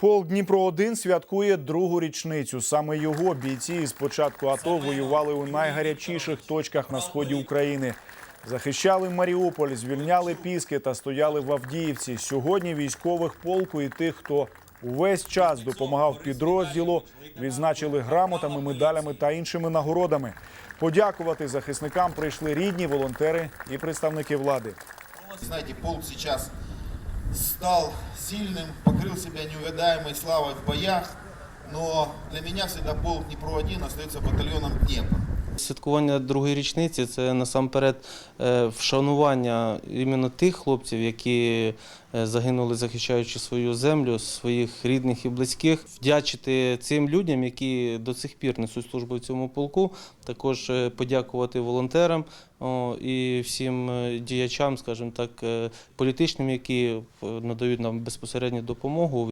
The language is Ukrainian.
Полк Дніпро 1 святкує другу річницю. Саме його бійці з початку АТО воювали у найгарячіших точках на сході України. Захищали Маріуполь, звільняли Піски та стояли в Авдіївці. Сьогодні військових полку і тих, хто увесь час допомагав підрозділу, відзначили грамотами, медалями та іншими нагородами. Подякувати захисникам прийшли рідні, волонтери і представники влади. Знаете, полк сейчас стал сильным, покрыл себя неувядаемой славой в боях, но для меня всегда полк Днепро-1 остается батальоном Днепр. Святкування другої річниці це насамперед е, вшанування іменно тих хлопців, які е, загинули, захищаючи свою землю, своїх рідних і близьких. Вдячити цим людям, які до цих пір несуть службу в цьому полку. Також е, подякувати волонтерам і всім діячам, скажімо так, політичним, які надають нам безпосередню допомогу